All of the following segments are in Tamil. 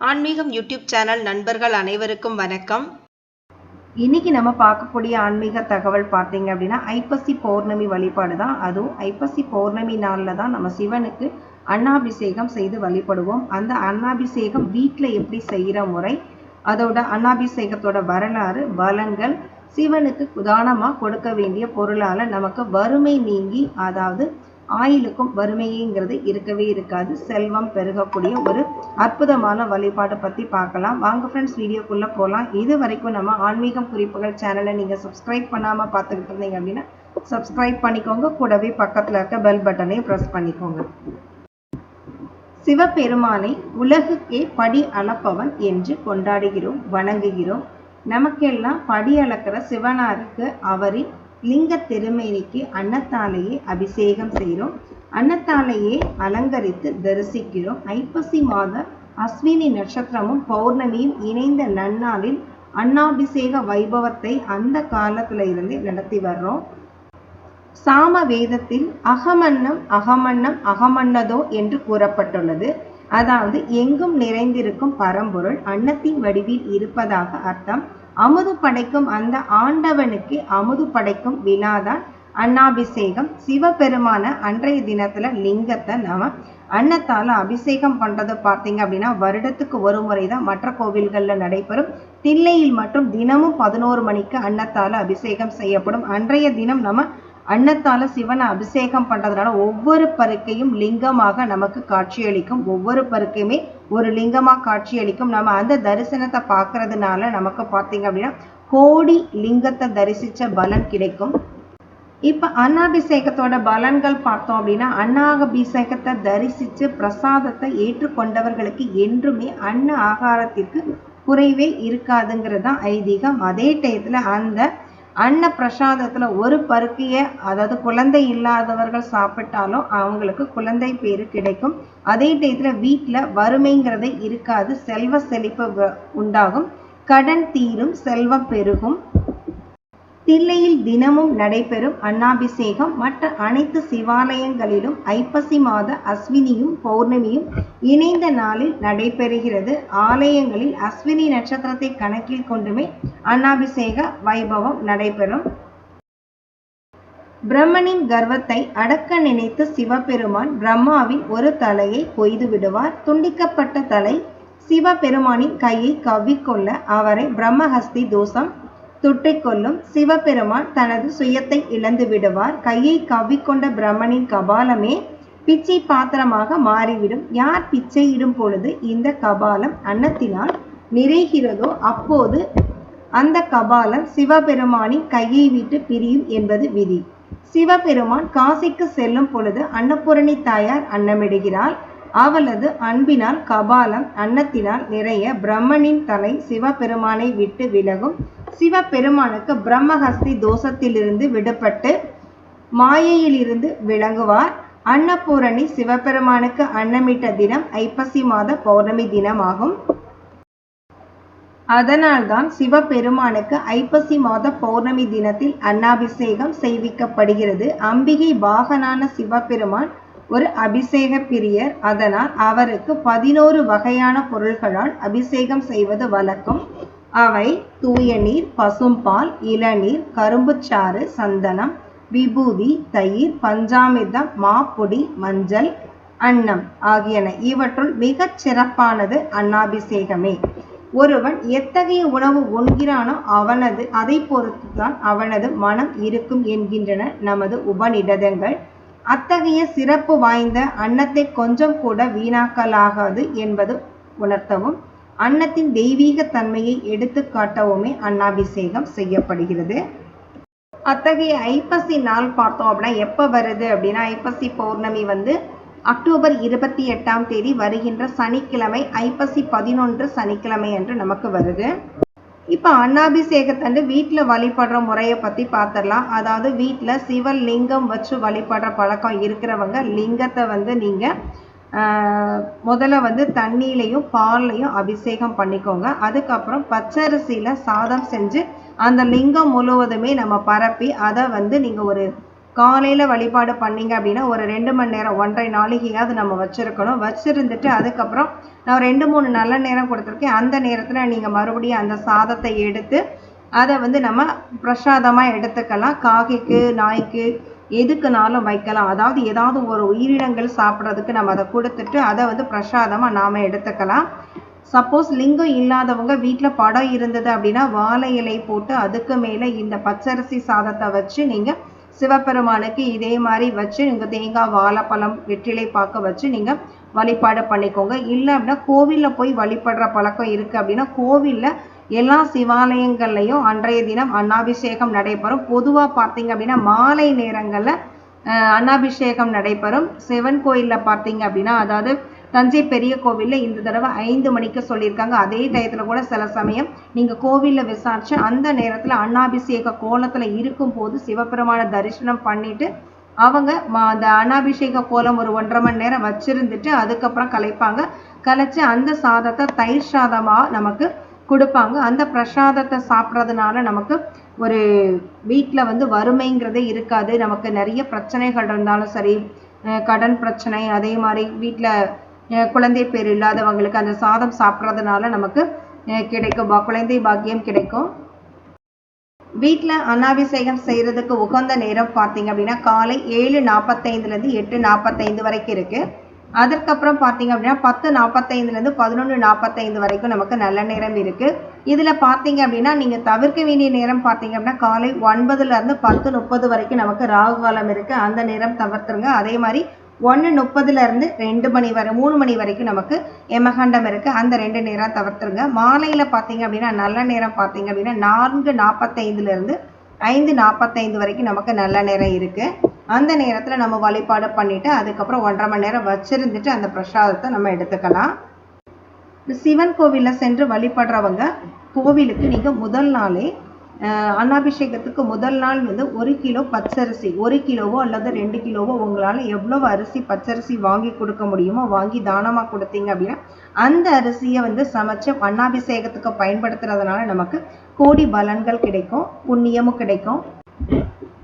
ஆன்மீகம் யூடியூப் சேனல் நண்பர்கள் அனைவருக்கும் வணக்கம். இன்னைக்கு நம்ம பார்க்கக்கூடிய ஆன்மீக தகவல் பார்த்தீங்க அப்படின்னா ஐப்பசி பௌர்ணமி வழிபாடு தான். அதுவும் ஐப்பசி பௌர்ணமி நாளில் தான் நம்ம சிவனுக்கு அன்னாபிஷேகம் செய்து வழிபடுவோம். அந்த அன்னாபிஷேகம் வீட்டில் எப்படி செய்கிற முறை அதோட அன்னாபிஷேகத்தோட வரலாறு பலங்கள் சிவனுக்கு உதாரணமாக கொடுக்க வேண்டிய பொருளால் நமக்கு வறுமை நீங்கி அதாவது ஆயிலுக்கும் வறுமைங்கிறது இருக்கவே இருக்காது. செல்வம் பெருகக்கூடிய ஒரு அற்புதமான வழிபாடு பற்றி பார்க்கலாம். வாங்க ஃப்ரெண்ட்ஸ் வீடியோக்குள்ளே போகலாம் இது வரைக்கும் நம்ம ஆன்மீகம் குறிப்புகள் சேனலை நீங்கள் சப்ஸ்கிரைப் பண்ணாமல் பார்த்துக்கிட்டு இருந்தீங்க அப்படின்னா சப்ஸ்கிரைப் பண்ணிக்கோங்க. கூடவே பக்கத்தில் இருக்க பெல் பட்டனையும் ப்ரெஸ் பண்ணிக்கோங்க. சிவபெருமானை உலகுக்கே படி அளப்பவன் என்று கொண்டாடுகிறோம் வணங்குகிறோம். நமக்கெல்லாம் படி அளக்கிற சிவனாருக்கு அவரின் லிங்க திருமேனிக்கு அன்னத்தாலேயே அபிஷேகம் செய்கிறோம். அன்னத்தாலேயே அலங்கரித்து தரிசிக்கிறோம். ஐப்பசி மாத அஸ்வினி நட்சத்திரமும் பௌர்ணமியும் இணைந்த நன்னாளில் அன்னாபிஷேக வைபவத்தை அந்த காலத்துல இருந்து நடத்தி வர்றோம். சாம வேதத்தில் அகமன்னம் அகமன்னம் அகமன்னதோ என்று கூறப்பட்டுள்ளது. அதாவது எங்கும் நிறைந்திருக்கும் பரம்பொருள் அன்னத்தின் வடிவில் இருப்பதாக அர்த்தம். அமுது படைக்கும் அந்த ஆண்டவனுக்கு அமுது படைக்கும் வினாதான் அன்னாபிஷேகம். சிவபெருமான அன்றைய தினத்துல லிங்கத்தை நாம அன்னத்தால அபிஷேகம் பண்றது பார்த்தீங்க அப்படின்னா வருடத்துக்கு ஒரு முறை தான் மற்ற கோவில்கள்ல நடைபெறும். தில்லையில் மற்றும் தினமும் பதினோரு மணிக்கு அன்னத்தால அபிஷேகம் செய்யப்படும். அன்றைய தினம் நம்ம அன்னத்தால சிவனை அபிஷேகம் பண்றதுனால ஒவ்வொரு பருக்கையும் லிங்கமாக நமக்கு காட்சியளிக்கும். ஒவ்வொரு பருக்கையுமே ஒரு லிங்கமாக காட்சியளிக்கும். நம்ம அந்த தரிசனத்தை பார்க்கறதுனால நமக்கு பார்த்தீங்க அப்படின்னா கோடி லிங்கத்தை தரிசிச்ச பலன் கிடைக்கும். இப்ப அன்னாபிஷேகத்தோட பலன்கள் பார்த்தோம் அப்படின்னா அன்னாபிஷேகத்தை தரிசிச்சு பிரசாதத்தை ஏற்றுக்கொண்டவர்களுக்கு என்றுமே அன்ன ஆகாரத்திற்கு குறைவே இருக்காதுங்கிறது தான் ஐதீகம். அதே டயத்தில் அந்த அன்ன பிரசாதத்துல ஒரு பருக்கைய அதாவது குழந்தை இல்லாதவர்கள் சாப்பிட்டாலும் அவங்களுக்கு குழந்தை பேர் கிடைக்கும். அதே டயத்துல வீட்டுல வறுமைங்கிறது இருக்காது. செல்வ செழிப்பு உண்டாகும். கடன் தீரும் செல்வம் பெருகும். தில்லையில் தினமும் நடைபெறும் அன்னாபிஷேகம். மற்ற அனைத்து சிவாலயங்களிலும் ஐப்பசி மாத அஸ்வினியும் பௌர்ணமியும் இணைந்த நாளில் நடைபெறுகிறது. ஆலயங்களில் அஸ்வினி நட்சத்திரத்தை கணக்கில் கொண்டுமே அன்னாபிஷேக வைபவம் நடைபெறும். பிரம்மனின் கர்வத்தை அடக்க நினைத்து சிவபெருமான் பிரம்மாவின் ஒரு தலையை கொய்து விடுவார். துண்டிக்கப்பட்ட தலை சிவபெருமானின் கையை கவ்விக்கொள்ள அவரை பிரம்மஹஸ்தி தோஷம் துட்டிக்கொள்ளும் சிவபெருமான் தனது சுயத்தை இழந்து விடுவார். கையை கவ்விக்கொண்ட பிரம்மனின் கபாலமே பிச்சை பாத்திரமாக மாறிவிடும். யார் பிச்சையிடும் பொழுது இந்த கபாலம் அன்னத்தினால் நிறைகிறதோ அப்போது அந்த கபாலம் சிவபெருமானின் கையை விட்டு பிரியும் என்பது விதி. சிவபெருமான் காசிக்கு செல்லும் பொழுது அன்னபூரணி தாயார் அன்னமிடுகிறாள். அவளது அன்பினால் கபாலம் அன்னத்தினால் நிறைய பிரம்மனின் தலை சிவபெருமானை விட்டு விலகும். சிவபெருமானுக்கு பிரம்மஹஸ்தி தோஷத்திலிருந்து விடுபட்டு மாயையிலிருந்து விளங்குவார். அன்னபூரணி சிவபெருமானுக்கு அன்னமிட்ட தினம் ஐப்பசி மாத பௌர்ணமி தினமாகும். அதனால்தான் சிவபெருமானுக்கு ஐப்பசி மாத பௌர்ணமி தினத்தில் அன்னாபிஷேகம் செய்விக்கப்படுகிறது. அம்பிகை பாகனான சிவபெருமான் ஒரு அபிஷேக பிரியர். அதனால் அவருக்கு பதினோரு வகையான பொருள்களால் அபிஷேகம் செய்வது வழக்கம். அவை தூய நீர் பசும்பால் இளநீர் கரும்புச்சாறு சந்தனம் விபூதி தயிர் பஞ்சாமிர்தம் மாப்பொடி மஞ்சள் அன்னம் ஆகியன. இவற்றுள் மிகச் சிறப்பானது அன்னாபிஷேகமே. ஒருவன் எத்தகைய உணவு உண்கிறானோ அவனது அதை பொறுத்துதான் அவனது மனம் இருக்கும் என்கின்றன நமது உபநிடதங்கள். அத்தகைய சிறப்பு வாய்ந்த அன்னத்தை கொஞ்சம் கூட வீணாக்கலாகாது என்பது உணர்த்தவும் அன்னத்தின் தெய்வீக தன்மையை எடுத்து காட்டவுமே அன்னாபிஷேகம் செய்யப்படுகிறது. அத்தகைய ஐப்பசி நாள் பார்த்தோம் அப்படின்னா எப்போ வருது அப்படின்னா ஐப்பசி பௌர்ணமி வந்து அக்டோபர் இருபத்தி எட்டாம் தேதி வருகின்ற சனிக்கிழமை ஐப்பசி பதினொன்று சனிக்கிழமை அன்று நமக்கு வருது. இப்போ அன்னாபிஷேகத்தண்டு வீட்டில் வழிபடுற முறையை பற்றி பார்த்துடலாம் அதாவது வீட்டில் சிவலிங்கம் வச்சு வழிபடுற பழக்கம் இருக்கிறவங்க லிங்கத்தை வந்து நீங்கள் முதல்ல வந்து தண்ணியிலையும் பால்லையும் அபிஷேகம் பண்ணிக்கோங்க. அதுக்கப்புறம் பச்சரிசியில் சாதம் செஞ்சு அந்த லிங்கம் முழுவதுமே நம்ம பரப்பி அதை வந்து நீங்கள் ஒரு காலையில் வழிபாடு பண்ணீங்க அப்படின்னா ஒரு ரெண்டு மணி நேரம் ஒன்றரை நாளைக்கையாவது நம்ம வச்சுருக்கணும். வச்சுருந்துட்டு அதுக்கப்புறம் நான் ரெண்டு மூணு நல்ல நேரம் கொடுத்துருக்கேன். அந்த நேரத்தில் நீங்கள் மறுபடியும் அந்த சாதத்தை எடுத்து அதை வந்து நம்ம பிரசாதமாக எடுத்துக்கலாம். காகிக்கு நாய்க்கு எதுக்குனாலும் வைக்கலாம். அதாவது ஏதாவது ஒரு உயிரினங்கள் சாப்பிட்றதுக்கு நம்ம அதை கொடுத்துட்டு அதை வந்து பிரசாதமாக நாம் எடுத்துக்கலாம். சப்போஸ் லிங்கம் இல்லாதவங்க வீட்டில் படம் இருந்தது அப்படின்னா வாழை இலை போட்டு அதுக்கு மேலே இந்த பச்சரிசி சாதத்தை வச்சு நீங்கள் சிவபெருமானுக்கு இதே மாதிரி வச்சு நீங்கள் தேங்காய் வாழைப்பழம் வெற்றிலை பாக்க வச்சு நீங்கள் வழிபாடு பண்ணிக்கோங்க. இல்லை அப்படின்னா கோவிலில் போய் வழிபடுற பழக்கம் இருக்குது அப்படின்னா கோவிலில் எல்லா சிவாலயங்கள்லையும் அன்றைய தினம் அன்னாபிஷேகம் நடைபெறும். பொதுவாக பார்த்தீங்க அப்படின்னா மாலை நேரங்களில் அன்னாபிஷேகம் நடைபெறும். சிவன் கோயிலில் பார்த்தீங்க அப்படின்னா அதாவது தஞ்சை பெரிய கோவிலில் இந்த தடவை ஐந்து மணிக்கு சொல்லியிருக்காங்க. அதே டயத்தில் கூட சில சமயம் நீங்கள் கோவிலில் விசாரிச்சு அந்த நேரத்தில் அன்னாபிஷேக கோலத்தில் இருக்கும்போது சிவபெருமான தரிசனம் பண்ணிட்டு அவங்க அந்த அன்னாபிஷேக கோலம் ஒரு ஒன்றரை மணி நேரம் வச்சிருந்துட்டு அதுக்கப்புறம் கலைப்பாங்க. கலைச்சு அந்த சாதத்தை தயிர் சாதமாக நமக்கு கொடுப்பாங்க. அந்த பிரசாதத்தை சாப்பிட்றதுனால நமக்கு ஒரு வீட்டில் வந்து வறுமைங்கிறதே இருக்காது. நமக்கு நிறைய பிரச்சனைகள் இருந்தாலும் சரி கடன் பிரச்சனை அதே மாதிரி வீட்டில் குழந்தை பேர் இல்லாதவங்களுக்கு அந்த சாதம் சாப்பிட்றதுனால நமக்கு கிடைக்கும். குழந்தை பாக்கியம் கிடைக்கும். வீட்டில் அன்னாபிஷேகம் செய்கிறதுக்கு உகந்த நேரம் பார்த்தீங்க அப்படின்னா காலை ஏழு நாற்பத்தைந்துலேருந்து எட்டு நாற்பத்தைந்து வரைக்கும் இருக்குது அதற்கப்புறம் பார்த்தீங்க அப்படின்னா பத்து நாற்பத்தைந்துலேருந்து பதினொன்று நாற்பத்தைந்து வரைக்கும் நமக்கு நல்ல நேரம் இருக்குது இதில் பார்த்தீங்க அப்படின்னா நீங்கள் தவிர்க்க வேண்டிய நேரம் பார்த்தீங்க அப்படின்னா காலை ஒன்பதுலேருந்து பத்து முப்பது வரைக்கும் நமக்கு ராகு காலம் இருக்குது அந்த நேரம் தவிர்த்துருங்க. அதே மாதிரி ஒன்று முப்பதுலேருந்து ரெண்டு மணி வரை மூணு மணி வரைக்கும் நமக்கு எமகண்டம் இருக்குது அந்த ரெண்டு நேரம் தவிர்த்துருங்க. மாலையில் பார்த்தீங்க அப்படின்னா நல்ல நேரம் பார்த்தீங்க அப்படின்னா நான்கு நாற்பத்தைந்துலேருந்து ஐந்து நாற்பத்தைந்து வரைக்கும் நமக்கு நல்ல நேரம் இருக்குது அந்த நேரத்தில் நம்ம வழிபாடு பண்ணிவிட்டு அதுக்கப்புறம் ஒன்றரை மணி நேரம் வச்சுருந்துட்டு அந்த பிரசாதத்தை நம்ம எடுத்துக்கலாம். சிவன் கோவிலில் சென்று வழிபடுறவங்க கோவிலுக்கு நீங்கள் முதல் நாளே அன்னாபிஷேகத்துக்கு முதல் நாள் வந்து ஒரு கிலோ பச்சரிசி ஒரு கிலோவோ அல்லது ரெண்டு கிலோவோ உங்களால் எவ்வளவு அரிசி பச்சரிசி வாங்கி கொடுக்க முடியுமோ வாங்கி தானமாக கொடுத்தீங்க அப்படின்னா அந்த அரிசியை வந்து சமைச்சு அன்னாபிஷேகத்துக்கு பயன்படுத்துறதுனால நமக்கு கோடி பலன்கள் கிடைக்கும் புண்ணியமும் கிடைக்கும்.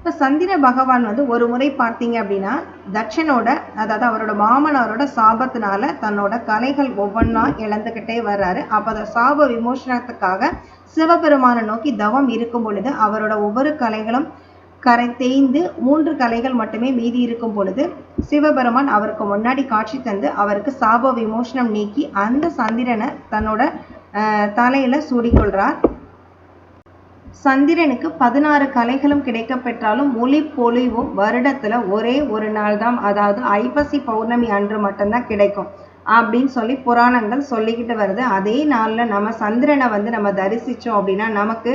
இப்போ சந்திர பகவான் வந்து ஒரு முறை பார்த்தீங்க அப்படின்னா தட்சனோட அதாவது அவரோட மாமனாரோட சாபத்தினால தன்னோட கலைகள் ஒவ்வொன்றா இழந்துக்கிட்டே வர்றாரு. அப்போ அதை சாப விமோசனத்துக்காக சிவபெருமானை நோக்கி தவம் இருக்கும் பொழுது அவரோட ஒவ்வொரு கலைகளும் கரை தேய்ந்து மூன்று கலைகள் மட்டுமே மீதி இருக்கும் பொழுது சிவபெருமான் அவருக்கு முன்னாடி காட்சி தந்து அவருக்கு சாப விமோசனம் நீக்கி அந்த சந்திரனை தன்னோட தலையில சூடிக்கொள்றார். சந்திரனுக்கு பதினாறு கலைகளும் கிடைக்க பெற்றாலும் ஒளி பொலிவும் வருடத்துல ஒரே ஒரு நாள் தான் அதாவது ஐப்பசி பௌர்ணமி அன்று மட்டும்தான் கிடைக்கும் அப்படின்னு சொல்லி புராணங்கள் சொல்லிக்கிட்டு வருது. அதே நாளில் நம்ம சந்திரனை வந்து நம்ம தரிசித்தோம் அப்படின்னா நமக்கு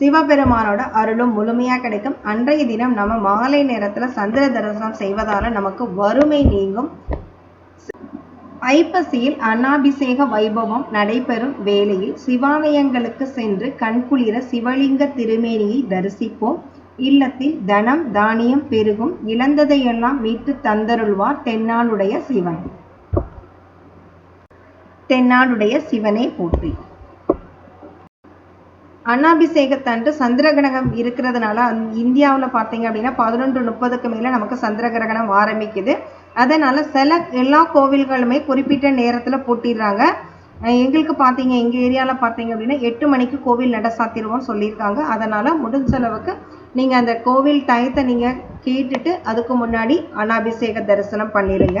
சிவபெருமானோட அருளும் முழுமையாக கிடைக்கும். அன்றைய தினம் நம்ம மாலை நேரத்தில் சந்திர தரிசனம் செய்வதால் நமக்கு வறுமை நீங்கும். ஐப்பசியில் அன்னாபிஷேக வைபவம் நடைபெறும் வேளையில் சிவாலயங்களுக்கு சென்று கண்குளிர சிவலிங்க திருமேனியை தரிசிப்போம். இல்லத்தில் தனம் தானியம் பெருகும். இழந்ததையெல்லாம் மீட்டு தந்தருள்வார் தென்னாளுடைய சிவன். தென்னாளுடைய சிவனை போற்றி. அன்னாபிஷேகத்தன்று சந்திர கிரகணம் இருக்கிறதுனால இந்தியாவில் பார்த்தீங்க அப்படின்னா பதினொன்று முப்பதுக்கு மேலே நமக்கு சந்திர கிரகணம் ஆரம்பிக்குது. அதனால் சில எல்லா கோவில்களுமே குறிப்பிட்ட நேரத்தில் பூட்டிடுறாங்க. எங்களுக்கு பார்த்தீங்க எங்கள் ஏரியாவில் பார்த்தீங்க அப்படின்னா எட்டு மணிக்கு கோவில் நட சாத்திடுவோம்னு சொல்லியிருக்காங்க. அதனால் முடிஞ்ச அளவுக்கு நீங்கள் அந்த கோவில் டயத்தை நீங்கள் கேட்டுட்டு அதுக்கு முன்னாடி அனாபிஷேக தரிசனம் பண்ணிடுங்க.